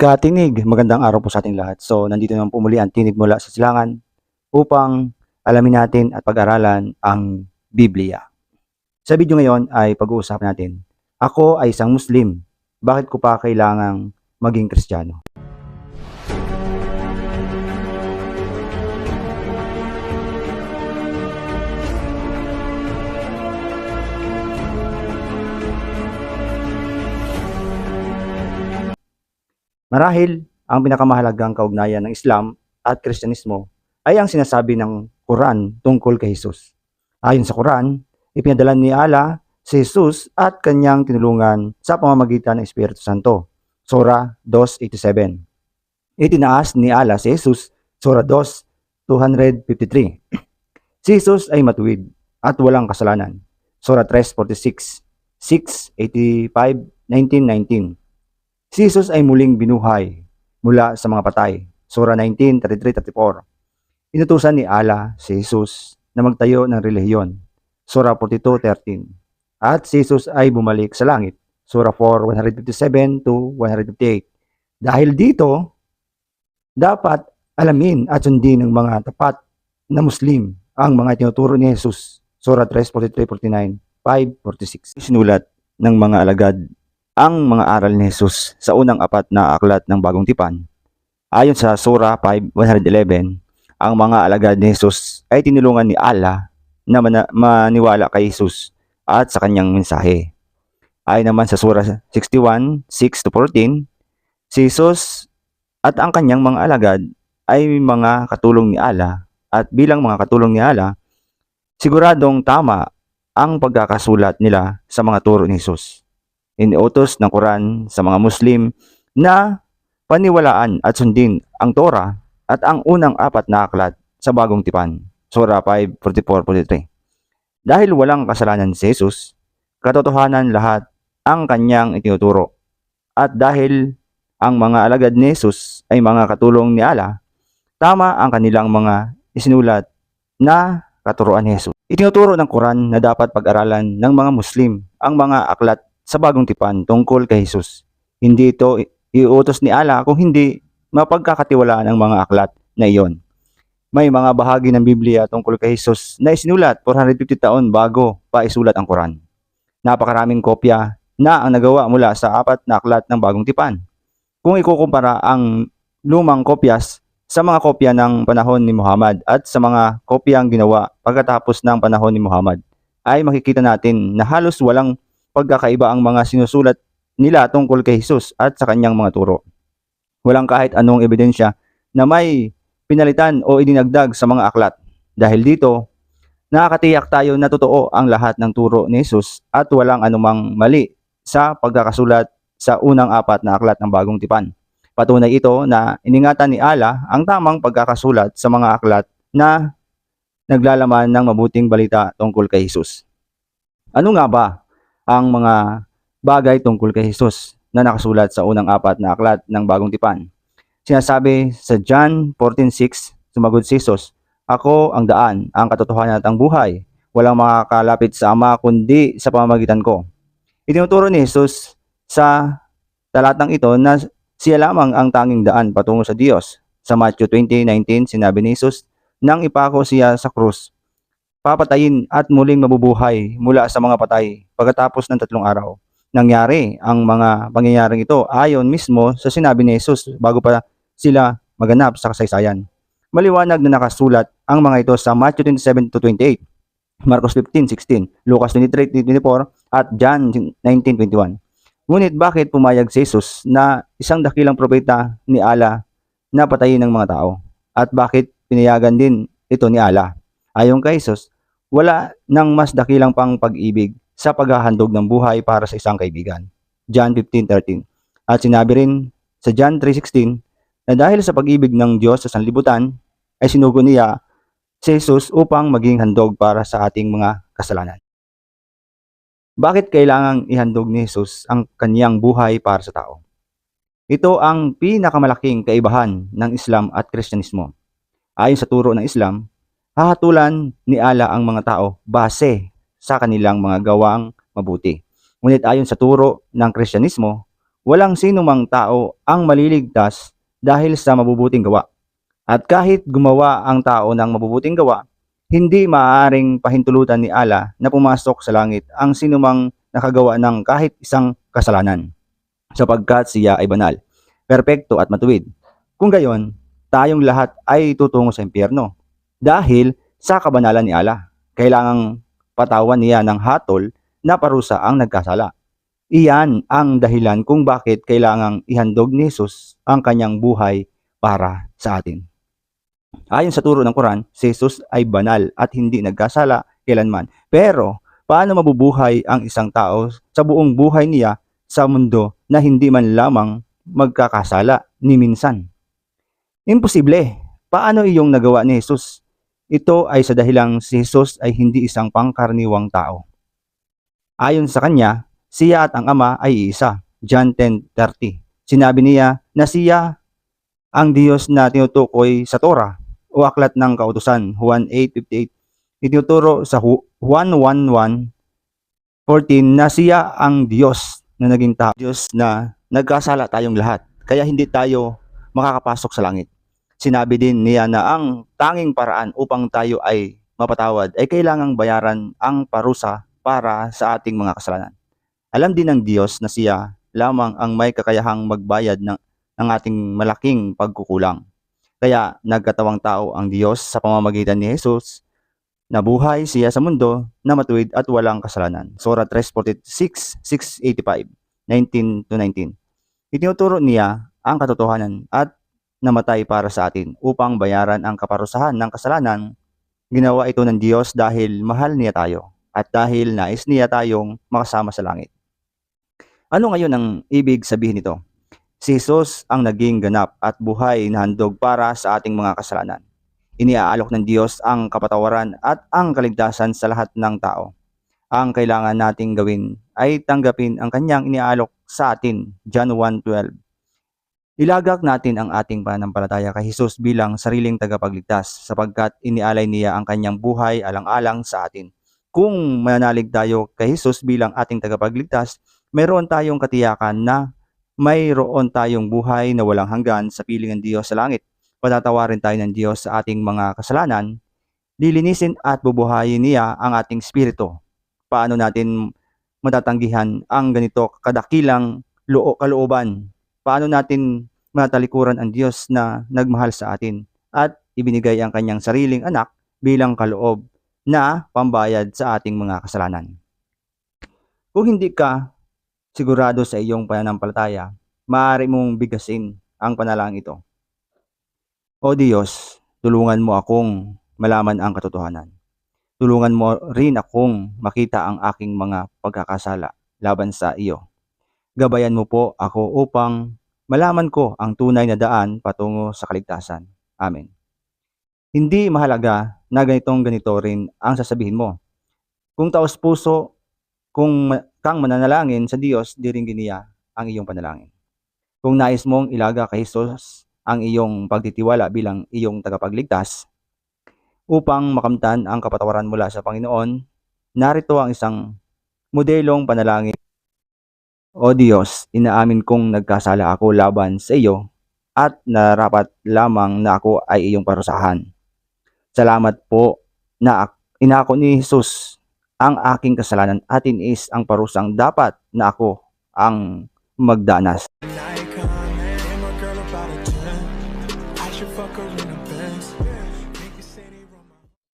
Katinig, magandang araw po sa ating lahat. So, nandito naman po muli ang tinig mula sa silangan upang alamin natin at pag-aralan ang Biblia. Sa video ngayon ay pag-uusapan natin, ako ay isang Muslim, bakit ko pa kailangang maging Kristiyano? Marahil, ang pinakamahalagang kaugnayan ng Islam at Kristyanismo ay ang sinasabi ng Quran tungkol kay Jesus. Ayon sa Quran, ipinadala ni Allah si Jesus at kanyang tinulungan sa pamamagitan ng Espiritu Santo. Surah 287. Itinaas ni Allah si Jesus, Surah 2, 253. Si Jesus ay matuwid at walang kasalanan. Surah 346, 6, 85, 19, 19. Si Jesus ay muling binuhay mula sa mga patay. Surah 19, 33, 34. Inutusan ni Allah si Jesus na magtayo ng relihiyon. Surah 42, 13. At si Jesus ay bumalik sa langit. Surah 4, 157 to 158. Dahil dito, dapat alamin at sundin ng mga tapat na Muslim ang mga tinuturo ni Jesus. Surah 3, 43, 49, 5, 46. Sinulat ng mga alagad ang mga aral ni Jesus sa unang apat na aklat ng Bagong Tipan. Ayon sa Surah 5:111, ang mga alagad ni Jesus ay tinulungan ni Allah na maniwala kay Jesus at sa kanyang mensahe. Ayon naman sa Surah 61, 6 to 14, si Jesus at ang kanyang mga alagad ay mga katulong ni Allah at bilang mga katulong ni Allah, siguradong tama ang pagkakasulat nila sa mga turo ni Jesus iniutos ng Quran sa mga Muslim na paniwalaan at sundin ang Torah at ang unang apat na aklat sa bagong tipan. Surah 5:44-43. Dahil walang kasalanan si Jesus, katotohanan lahat ang kanyang itinuturo. At dahil ang mga alagad ni Jesus ay mga katulong ni Allah, tama ang kanilang mga isinulat na katuruan ni Jesus. Itinuturo ng Quran na dapat pag-aralan ng mga Muslim ang mga aklat sa bagong tipan tungkol kay Jesus. Hindi ito iutos ni Allah kung hindi mapagkakatiwalaan ang mga aklat na iyon. May mga bahagi ng Biblia tungkol kay Jesus na isinulat 450 taon bago pa isulat ang Quran. Napakaraming kopya na ang nagawa mula sa apat na aklat ng bagong tipan. Kung ikukumpara ang lumang kopyas sa mga kopya ng panahon ni Muhammad at sa mga kopyang ginawa pagkatapos ng panahon ni Muhammad, ay makikita natin na halos walang pagkakaiba ang mga sinusulat nila tungkol kay Jesus at sa kanyang mga turo. Walang kahit anong ebidensya na may pinalitan o idinagdag sa mga aklat. Dahil dito, nakakatiyak tayo na totoo ang lahat ng turo ni Jesus at walang anumang mali sa pagkakasulat sa unang apat na aklat ng bagong tipan. Patunay ito na iningatan ni Allah ang tamang pagkakasulat sa mga aklat na naglalaman ng mabuting balita tungkol kay Jesus. Ano nga ba ang mga bagay tungkol kay Jesus na nakasulat sa unang apat na aklat ng bagong tipan. Sinasabi sa John 14.6, sumagot si Jesus, Ako ang daan, ang katotohanan at ang buhay. Walang makakalapit sa Ama kundi sa pamamagitan ko. Itinuturo ni Jesus sa talatang ito na siya lamang ang tanging daan patungo sa Diyos. Sa Matthew 20.19, sinabi ni Jesus, nang ipako siya sa krus, papatayin at muling mabubuhay mula sa mga patay pagkatapos ng tatlong araw. Nangyari ang mga pangyayaring ito ayon mismo sa sinabi ni Jesus bago pa sila maganap sa kasaysayan. Maliwanag na nakasulat ang mga ito sa Matthew 27 to 28, Marcos 15:16, Lucas 23:24 at John 19:21. Ngunit bakit pumayag si Jesus na isang dakilang propeta ni Allah na patayin ng mga tao? At bakit pinayagan din ito ni Allah? Ayon kay Jesus, wala nang mas dakilang pang pag-ibig sa paghahandog ng buhay para sa isang kaibigan. John 15:13. At sinabi rin sa John 3:16 na dahil sa pag-ibig ng Diyos sa sanlibutan ay sinugo niya si Jesus upang maging handog para sa ating mga kasalanan. Bakit kailangang ihandog ni Jesus ang kaniyang buhay para sa tao? Ito ang pinakamalaking kaibahan ng Islam at Kristyanismo. Ayon sa turo ng Islam, hahatulan ni Allah ang mga tao base sa kanilang mga gawang mabuti. Ngunit ayon sa turo ng Kristyanismo, walang sino mang tao ang maliligtas dahil sa mabubuting gawa. At kahit gumawa ang tao ng mabubuting gawa, hindi maaaring pahintulutan ni Allah na pumasok sa langit ang sinumang nakagawa ng kahit isang kasalanan, sapagkat siya ay banal, perpekto at matuwid. Kung gayon, tayong lahat ay tutungo sa impyerno dahil sa kabanalan ni Allah. Kailangang patawan niya ng hatol na parusa ang nagkasala. Iyan ang dahilan kung bakit kailangang ihandog ni Jesus ang kanyang buhay para sa atin. Ayon sa turo ng Quran, si Jesus ay banal at hindi nagkasala kailanman. Pero, paano mabubuhay ang isang tao sa buong buhay niya sa mundo na hindi man lamang magkakasala ni minsan? Imposible. Paano iyong nagawa ni Jesus? Ito ay sa dahilang si Jesus ay hindi isang pangkarniwang tao. Ayon sa kanya, siya at ang Ama ay iisa. John 10.30 Sinabi niya na siya ang Diyos na tinutukoy sa Torah o aklat ng kautusan, Juan 8.58. Itinuturo sa Juan 1.1.14 na siya ang Diyos na naging tao. Diyos na nagkasala tayong lahat. Kaya hindi tayo makakapasok sa langit. Sinabi din niya na ang tanging paraan upang tayo ay mapatawad ay kailangang bayaran ang parusa para sa ating mga kasalanan. Alam din ng Diyos na siya lamang ang may kakayahang magbayad ng, ng ating malaking pagkukulang. Kaya nagkatawang tao ang Diyos sa pamamagitan ni Jesus na buhay siya sa mundo na matuwid at walang kasalanan. Surah 346, 685, 19 to 19. Itinuturo niya ang katotohanan at namatay para sa atin upang bayaran ang kaparusahan ng kasalanan. Ginawa ito ng Diyos dahil mahal niya tayo at dahil nais niya tayong makasama sa langit. Ano ngayon ang ibig sabihin nito? Si Jesus ang naging ganap at buhay na handog para sa ating mga kasalanan. Iniaalok ng Diyos ang kapatawaran at ang kaligtasan sa lahat ng tao. Ang kailangan nating gawin ay tanggapin ang kanyang iniaalok sa atin, John 1.12. Ilagak natin ang ating pananampalataya kay Jesus bilang sariling tagapagligtas sapagkat inialay niya ang kanyang buhay alang-alang sa atin. Kung mananalig tayo kay Jesus bilang ating tagapagligtas, mayroon tayong katiyakan na mayroon tayong buhay na walang hanggan sa piling ng Diyos sa langit. Patatawarin tayo ng Diyos sa ating mga kasalanan, lilinisin at bubuhayin niya ang ating spirito. Paano natin matatanggihan ang ganito kadakilang loo kalooban? Paano natin matalikuran ang Diyos na nagmahal sa atin at ibinigay ang kanyang sariling anak bilang kaloob na pambayad sa ating mga kasalanan. Kung hindi ka sigurado sa iyong pananampalataya, maaari mong bigasin ang panalangin ito. O Diyos, tulungan mo akong malaman ang katotohanan. Tulungan mo rin akong makita ang aking mga pagkakasala laban sa iyo. Gabayan mo po ako upang malaman ko ang tunay na daan patungo sa kaligtasan. Amen. Hindi mahalaga na ganitong ganito rin ang sasabihin mo. Kung taos puso, kung kang mananalangin sa Diyos, di rin giniya ang iyong panalangin. Kung nais mong ilaga kay Jesus ang iyong pagtitiwala bilang iyong tagapagligtas, upang makamtan ang kapatawaran mula sa Panginoon, narito ang isang modelong panalangin o Diyos, inaamin kong nagkasala ako laban sa iyo at narapat lamang na ako ay iyong parusahan. Salamat po na ak- inako ni Jesus ang aking kasalanan at iniis ang parusang dapat na ako ang magdanas.